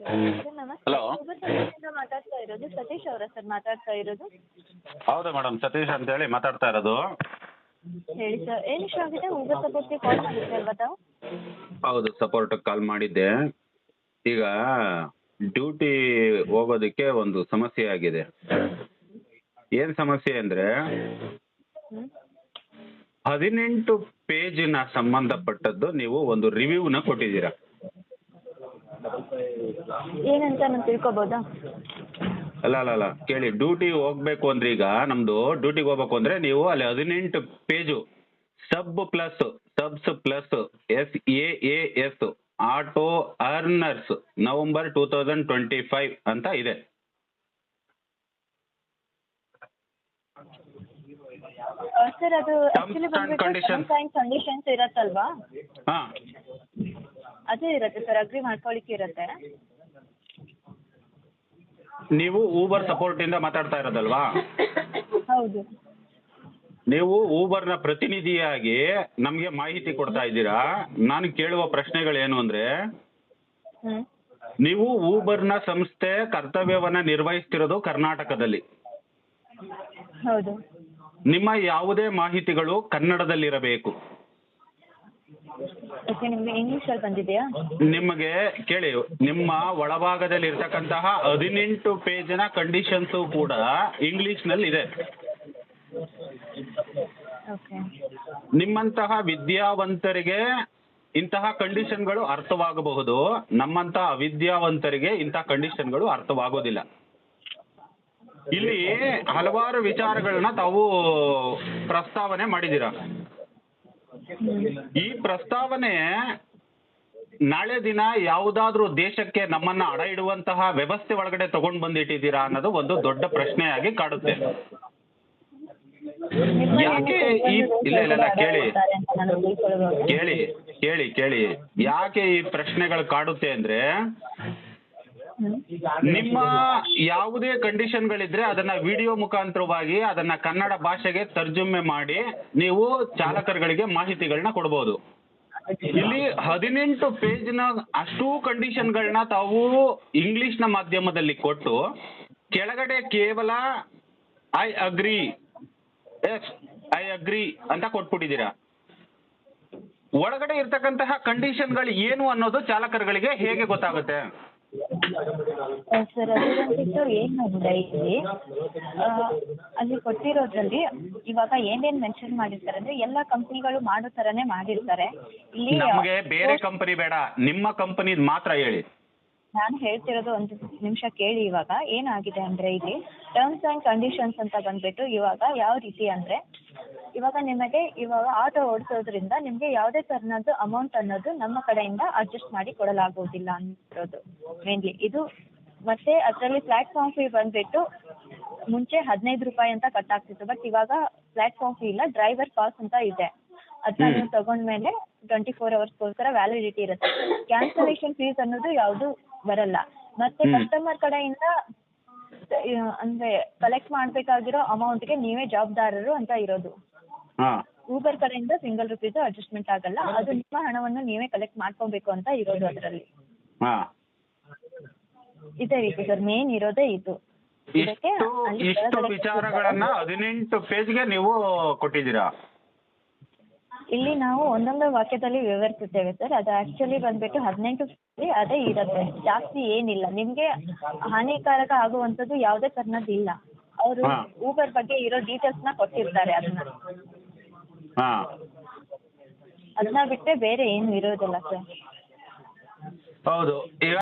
ನಮಸ್ತೆ ಸರ್ವಿಸಿಂದ ಮಾತಾಡ್ತಾ ಇರೋದು ಸತೀಶ್ ಅವರ ಸರ್ ಮಾತಾಡ್ತಾ ಇರೋದು. ಹೌದು ಮೇಡಮ್ ಸತೀಶ್ ಅಂತ ಹೇಳಿ ಮಾತಾಡ್ತಾ ಇರೋದು. ಹೇಳಿ ಸರ್ ಏನು ಇಶ್ಯೂ ಆಗಿದೆ? ಊಬರ್ ಸಪೋರ್ಟ್ಗೆ ಕಾಲ್ ಮಾಡಿದ್ರಿ ಅಲ್ವಾ ತಾವು? ಹೌದು ಸಪೋರ್ಟ್ ಕಾಲ್ ಮಾಡಿದ್ದೆ. ಈಗ ಡ್ಯೂಟಿ ಹೋಗೋದಕ್ಕೆ ಒಂದು ಸಮಸ್ಯೆ ಆಗಿದೆ. ಏನ್ ಸಮಸ್ಯೆ ಅಂದ್ರೆ ಹದಿನೆಂಟು ಹದಿನೆಂಟು ಪೇಜಿನ ಸಂಬಂಧಪಟ್ಟದ್ದು ನೀವು ಒಂದು ರಿವ್ಯೂನ ಕೊಟ್ಟಿದ್ದೀರಾ. ಏನಂತ ನಾನು ತಿಳ್ಕೊಬೋದಾ? ಅಲ್ಲ ಅಲ್ಲ ಅಲ್ಲ ಕೇಳಿ. ಡ್ಯೂಟಿ ಹೋಗ್ಬೇಕು ಅಂದ್ರೆ ಈಗ ನಮ್ದು ಡ್ಯೂಟಿಗೆ ಹೋಗ್ಬೇಕು ಅಂದ್ರೆ ನೀವು ಅಲ್ಲಿ ಹದಿನೆಂಟು page sub plus subs plus S A A S auto earners November two thousand twenty five ಅಂತ ಇದೆ. ಸರ್ ಅದು ಕಂಡೀಷನ್ಸ್ ಇರತ್ತಲ್ವಾ? ಹಾಂ. ಅದೇ ಇರುತ್ತೆ ಸರ್ ಅಗ್ರಿ ಮಾಡ್ಕೊಳ್ಳಿಕ್ಕೆ ಇರುತ್ತೆ. ನೀವು ಊಬರ್ ಸಪೋರ್ಟಿಂದ ಮಾತಾಡ್ತಾ ಇರೋದಲ್ವಾ? ಹೌದು. ನೀವು ಊಬರ್ನ ಪ್ರತಿನಿಧಿಯಾಗಿ ನಮಗೆ ಮಾಹಿತಿ ಕೊಡ್ತಾ ಇದ್ದೀರಾ? ನಾನು ಕೇಳುವ ಪ್ರಶ್ನೆಗಳೇನು ಅಂದ್ರೆ ನೀವು ನೀವು ನ ಸಂಸ್ಥೆ ಕರ್ತವ್ಯವನ್ನ ನಿರ್ವಹಿಸ್ತಿರೋದು ಕರ್ನಾಟಕದಲ್ಲಿ. ಹೌದು. ನಿಮ್ಮ ಯಾವುದೇ ಮಾಹಿತಿಗಳು ಕನ್ನಡದಲ್ಲಿರಬೇಕು. ಓಕೆ ನಿಮಗೆ ಇಂಗ್ಲೀಷಲ್ಲಿ ಬಂದಿದೆಯಾ? ನಿಮಗೆ ಕೇಳಿ ನಿಮ್ಮ ಒಳಭಾಗದಲ್ಲಿ ಇರತಕ್ಕಂತಹ ಹದಿನೆಂಟು ಪೇಜಿನ ಕಂಡೀಷನ್ಸ್ ಕೂಡ ಇಂಗ್ಲಿಷ್ನಲ್ಲಿ ಇದೆ. ಓಕೆ ನಿಮ್ಮಂತಹ ವಿದ್ಯಾವಂತರಿಗೆ ಇಂತಹ ಕಂಡೀಷನ್ಗಳು ಅರ್ಥವಾಗಬಹುದು. ನಮ್ಮಂತಹ ಅವಿದ್ಯಾವಂತರಿಗೆ ಇಂತಹ ಕಂಡೀಷನ್ಗಳು ಅರ್ಥವಾಗೋದಿಲ್ಲ. ಇಲ್ಲಿ ಹಲವಾರು ವಿಚಾರಗಳನ್ನ ತಾವು ಪ್ರಸ್ತಾವನೆ ಮಾಡಿದ್ದೀರಾ? ಈ ಪ್ರಸ್ತಾವನೆ ನಾಳೆ ದಿನ ಯಾವುದಾದ್ರೂ ದೇಶಕ್ಕೆ ನಮ್ಮನ್ನ ಅಡ ಇಡುವಂತಹ ವ್ಯವಸ್ಥೆ ಒಳಗಡೆ ತಗೊಂಡ್ ಬಂದಿಟ್ಟಿದ್ದೀರಾ ಅನ್ನೋದು ಒಂದು ದೊಡ್ಡ ಪ್ರಶ್ನೆಯಾಗಿ ಕಾಡುತ್ತೆ. ಯಾಕೆ ಈ ಇಲ್ಲ ಇಲ್ಲ ಕೇಳಿ. ಕೇಳಿ ಕೇಳಿ ಕೇಳಿ. ಯಾಕೆ ಈ ಪ್ರಶ್ನೆಗಳು ಕಾಡುತ್ತೆ ಅಂದ್ರೆ ನಿಮ್ಮ ಯಾವುದೇ ಕಂಡೀಷನ್ಗಳಿದ್ರೆ ಅದನ್ನ ವಿಡಿಯೋ ಮುಖಾಂತರವಾಗಿ ಅದನ್ನ ಕನ್ನಡ ಭಾಷೆಗೆ ತರ್ಜುಮೆ ಮಾಡಿ ನೀವು ಚಾಲಕರುಗಳಿಗೆ ಮಾಹಿತಿಗಳನ್ನ ಕೊಡಬಹುದು ಇಲ್ಲಿ ಹದಿನೆಂಟು ಪೇಜ್ನ ಅಷ್ಟೂ ಕಂಡೀಷನ್ಗಳನ್ನ ತಾವು ಇಂಗ್ಲಿಷ್ನ ಮಾಧ್ಯಮದಲ್ಲಿ ಕೊಟ್ಟು ಕೆಳಗಡೆ ಕೇವಲ I agree yes I agree ಅಂತ ಕೊಟ್ಬಿಟ್ಟಿದ್ದೀರಾ. ಒಳಗಡೆ ಇರ್ತಕ್ಕಂತಹ ಕಂಡೀಷನ್ಗಳು ಏನು ಅನ್ನೋದು ಚಾಲಕರುಗಳಿಗೆ ಹೇಗೆ ಗೊತ್ತಾಗುತ್ತೆ? ಸರ್ ಅದು ಬಂದ್ಬಿಟ್ಟು ಏನು ಇಲ್ಲಿ ಅಲ್ಲಿ ಕೊಟ್ಟಿರೋದ್ರಲ್ಲಿ ಇವಾಗ ಏನೇನ್ ಮೆನ್ಷನ್ ಮಾಡಿರ್ತಾರೆ? ಅಂದ್ರೆ ಎಲ್ಲ ಕಂಪ್ನಿಗಳು ಮಾಡೋ ಥರನೇ ಮಾಡಿರ್ತಾರೆ. ಇಲ್ಲಿ ನಮಗೆ ಬೇರೆ ಕಂಪನಿ ಬೇಡ. ನಿಮ್ಮ ಕಂಪನಿ ಮಾತ್ರ ಹೇಳಿ. ನಾನು ಹೇಳ್ತಿರೋದು ಒಂದು ನಿಮಿಷ ಕೇಳಿ ಇವಾಗ. ಏನಾಗಿದೆ ಅಂದ್ರೆ ಇಲ್ಲಿ ಟರ್ಮ್ಸ್ ಆ್ಯಂಡ್ ಕಂಡೀಷನ್ಸ್ ಅಂತ ಬಂದ್ಬಿಟ್ಟು ಇವಾಗ ಯಾವ ರೀತಿ ಅಂದ್ರೆ ಇವಾಗ ನಿಮಗೆ ಇವಾಗ ಆಟೋ ಓಡಿಸೋದ್ರಿಂದ ನಿಮಗೆ ಯಾವುದೇ ಥರನದ್ದು ಅಮೌಂಟ್ ಅನ್ನೋದು ನಮ್ಮ ಕಡೆಯಿಂದ ಅಡ್ಜಸ್ಟ್ ಮಾಡಿ ಕೊಡಲಾಗುವುದಿಲ್ಲ ಅನ್ನೋದು ಮೇನ್ಲಿ ಇದು ಮತ್ತೆ ಅದರಲ್ಲಿ ಪ್ಲಾಟ್ಫಾರ್ಮ್ ಫೀ ಬಂದ್ಬಿಟ್ಟು ಮುಂಚೆ ಹದಿನೈದು ರೂಪಾಯಿ ಅಂತ ಕಟ್ ಆಗ್ತಿತ್ತು ಬಟ್ ಇವಾಗ ಪ್ಲಾಟ್ಫಾರ್ಮ್ ಫೀ ಇಲ್ಲ ಡ್ರೈವರ್ ಪಾಸ್ ಅಂತ ಇದೆ. ಅದನ್ನ. ನೀವು ತಗೊಂಡ್ಮೇಲೆ ಟ್ವೆಂಟಿ ಫೋರ್ ಅವರ್ಸ್ಗೋಸ್ಕರ ವ್ಯಾಲಿಡಿಟಿ ಇರುತ್ತೆ. ಕ್ಯಾನ್ಸಲೇಷನ್ ಫೀಸ್ ಅನ್ನೋದು ಯಾವುದು ಬರಲ್ಲ. ಮತ್ತೆ ಕಸ್ಟಮರ್ ಕಡೆಯಿಂದ ಅಂದ್ರೆ ಕಲೆಕ್ಟ್ ಮಾಡಬೇಕಾಗಿರೋ ಅಮೌಂಟ್ಗೆ ನೀವೇ ಜವಾಬ್ದಾರರು ಅಂತ ಇರೋದು. ಊಬರ್ ಕಡೆಯಿಂದ ಸಿಂಗಲ್ ರುಪೀಸ್ ಅಡ್ಜಸ್ಟ್ಮೆಂಟ್ ಆಗಲ್ಲ. ಅದು ನಿಮ್ಮ ಹಣವನ್ನು ನೀವೇ ಕಲೆಕ್ಟ್ ಮಾಡ್ಕೊಬೇಕು ಅಂತ ಇರೋದು ಅದರಲ್ಲಿ. ಹಾ. ಇದೇ ರೀತಿ ಸರ್ ಮೇನ್ ಇರೋದೇ ಇದು. ಇದಕ್ಕೆ ಇಷ್ಟು ಅಲ್ಲಿ ಇಷ್ಟು ಕೆಳಗಡೆ ವಿಚಾರಗಳನ್ನ ಹದಿನೆಂಟು ಪೇಜ್ಗೆ ನೀವು ಕೊಟ್ಟಿದ್ದೀರಾ? ಇಲ್ಲಿ ನಾವು ಒಂದೊಂದು ವಾಕ್ಯದಲ್ಲಿ ವಿವರಿಸುತ್ತೇವೆ ಸರ್ ಅದು ಆಕ್ಚುಲಿ ಬಂದ್ಬಿಟ್ಟು ಹದಿನೆಂಟು ಅದೇ ಇರುತ್ತೆ. ಜಾಸ್ತಿ ಏನಿಲ್ಲ. ನಿಮ್ಗೆ ಹಾನಿಕಾರಕ ಆಗುವಂಥದ್ದು ಯಾವುದೇ ಕಾರಣದ್ದು ಇಲ್ಲ ಅವರು ಹಾ. ಊಬರ್ ಬಗ್ಗೆ ಇರೋ ಡೀಟೇಲ್ಸ್ನ ಕೊಟ್ಟಿರ್ತಾರೆ ಅದನ್ನ. ಹಾ. ಅದನ್ನ ಬಿಟ್ಟರೆ ಬೇರೆ ಏನು ಇರೋದಿಲ್ಲ ಸರ್. ಹೌದು. ಈಗ